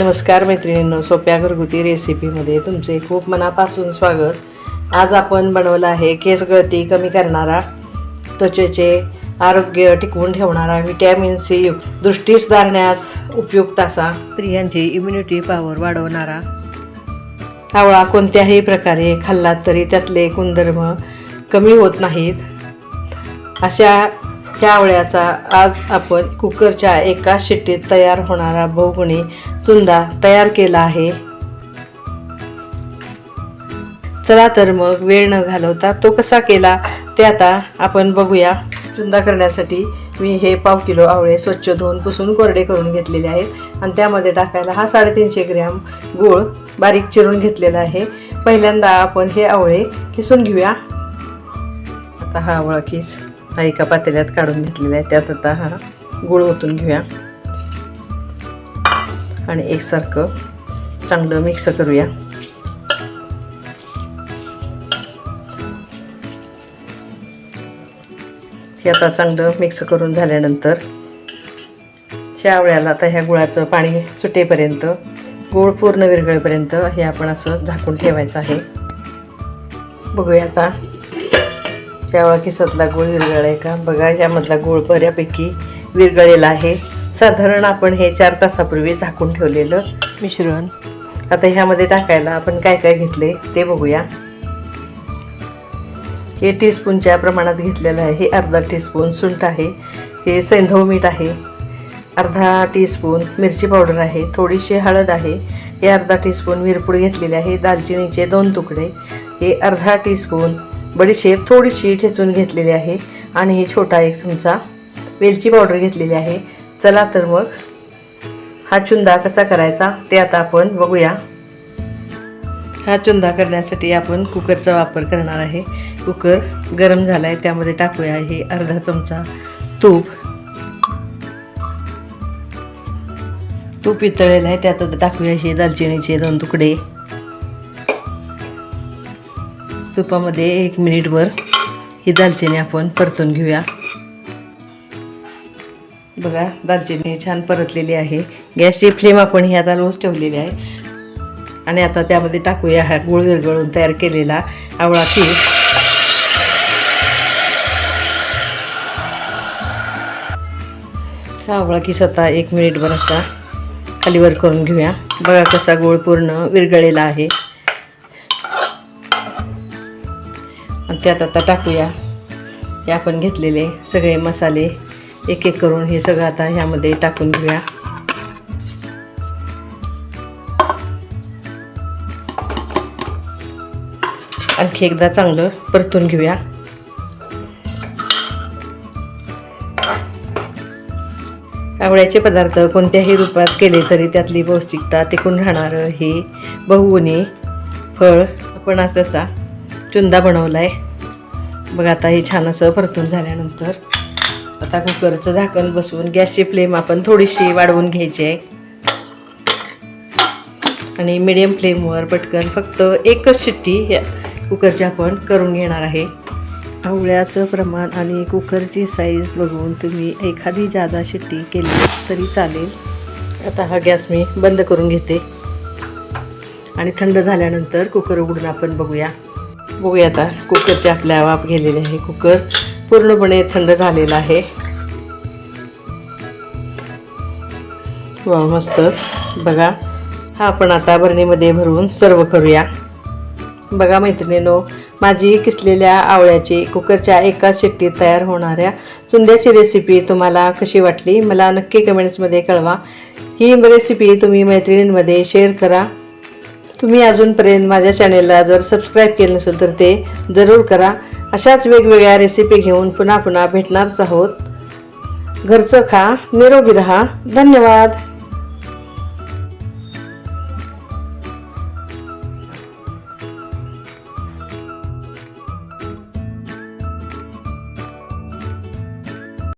नमस्कार मैत्रिणींनो सोप्या घरगुती रेसिपीमध्ये तुमचे खूप मनापासून स्वागत. आज आपण बनवलं आहे केस गळती कमी करणारा त्वचेचे आरोग्य टिकवून ठेवणारा व्हिटॅमिन सी युक्त दृष्टी सुधारण्यास उपयुक्त असा. स्त्रियांची इम्युनिटी पॉवर वाढवणारा. आवळा कोणत्याही प्रकारे खाल्लात तरी त्यातले गुणधर्म कमी होत नाहीत. अशा ह्या आवळ्याचा आज आपण कुकरच्या एका शिट्टीत तयार होणारा बहुगुणी चुंदा तयार केला आहे. चला तर मग वेळ न घालवता तो कसा केला ते आता आपण बघूया. चुंदा करण्यासाठी मी हे पाव किलो आवळे स्वच्छ धुवून पुसून कोरडे करून घेतलेले आहेत. आणि त्यामध्ये टाकायला हा साडेतीनशे ग्रॅम गूळ बारीक चिरून घेतलेला आहे. पहिल्यांदा आपण हे आवळे किसून घेऊया. आता हा आवळा किस एका पातेल्यात काढून घेतलेला आहे त्यात आता हा गूळ ओतून घेऊया. आणि एकसारखं चांगलं मिक्स करूया. हे आता चांगलं मिक्स करून झाल्यानंतर ह्या आवळ्याला आता ह्या गुळाचं पाणी सुटेपर्यंत गूळ पूर्ण विरघळेपर्यंत हे आपण असं झाकून ठेवायचं आहे. बघूया आता त्यावेळा किसातला गूळ विरघळ आहे का? बघा यामधला गूळ बऱ्यापैकी विरघळलेला आहे. साधारण आपण हे चार तासापूर्वी झाकून ठेवलेलं मिश्रण. आता ह्यामध्ये टाकायला आपण काय काय घेतले ते बघूया. हे टीस्पूनच्या प्रमाणात घेतलेलं आहे. हे अर्धा टीस्पून सुंठ आहे. हे सैंधव मीठ आहे. अर्धा टीस्पून मिरची पावडर आहे. थोडीशी हळद आहे. हे अर्धा टीस्पून मिरपूड घेतलेले आहे. दालचिनीचे दोन तुकडे. हे अर्धा टीस्पून म्हणजे बडीशेप थोडीशी ठेचून घेतलेली आहे. आणि हे छोटा एक चमचा वेलची पावडर घेतलेली आहे. चला तर मग हा चुंदा कसा करायचा ते आता आपण बघूया. हा चुंदा करण्यासाठी आपण कुकरचा वापर करणार आहे. कुकर गरम झाला आहे त्यामध्ये टाकूया हे अर्धा चमचा तूप. तूप वितळलेलं आहे त्यात टाकूया हे दालचिनीचे दोन तुकडे. तुपामध्ये एक मिनिटभर ही दालचिनी आपण परतून घेऊया. बघा दालचिनी छान परतलेली आहे. गॅसची फ्लेम आपण ही आता रोज ठेवलेली आहे. आणि आता त्यामध्ये टाकूया हा गुळ विरघळून तयार केलेला आवळा केक हा आवळा की आता एक मिनिटभर असा खालीवर करून घेऊया. बघा कसा गोळ पूर्ण विरघळलेला आहे. त्यात आता टाकूया. हे आपण घेतलेले सगळे मसाले एक एक करून हे सगळं आता ह्यामध्ये टाकून घेऊया. आणखी एकदा चांगलं परतून घेऊया. आवळ्याचे पदार्थ कोणत्याही रूपात केले तरी त्यातली पौष्टिकता टिकून राहणारं हे बहुगुणी फळ. आपण आज त्याचा चुंदा बनवला आहे बघा आता हे छान असं परतून झाल्यानंतर आता कुकरचं झाकण बसवून गॅसची फ्लेम आपण थोडीशी वाढवून घ्यायची आहे. आणि मिडियम फ्लेमवर पटकन फक्त एकच शिट्टी या कुकरची आपण करून घेणार आहे. आवळ्याचं प्रमाण आणि कुकरची साईज बघून तुम्ही एखादी जादा शिट्टी केली तरी चालेल. आता हा गॅस मी बंद करून घेते. आणि थंड झाल्यानंतर कुकर उघडून आपण बघूया. बघूया आता. कुकरची आपल्या वाफ गेलेली आहे. कुकर पूर्णपणे थंड झालेला आहे. वा मस्तच. बघा हा आपण आता भरणीमध्ये भरून सर्व करूया. बघा मैत्रिणीनो माझी किसलेल्या आवळ्याची कुकरच्या एकाच शिट्टीत तयार होणाऱ्या चुंद्याची रेसिपी तुम्हाला कशी वाटली? मला नक्की कमेंट्समध्ये कळवा. ही रेसिपी तुम्ही मैत्रिणींमध्ये शेअर करा. तुम्ही अजूनपर्यंत माझ्या चॅनेलला जर सबस्क्राईब केलं नसेल तर ते जरूर करा. अशाच वेगवेगळ्या रेसिपी घेऊन पुन्हा पुन्हा भेटणारच आहोत. घरचं खा निरोगी रहा. धन्यवाद.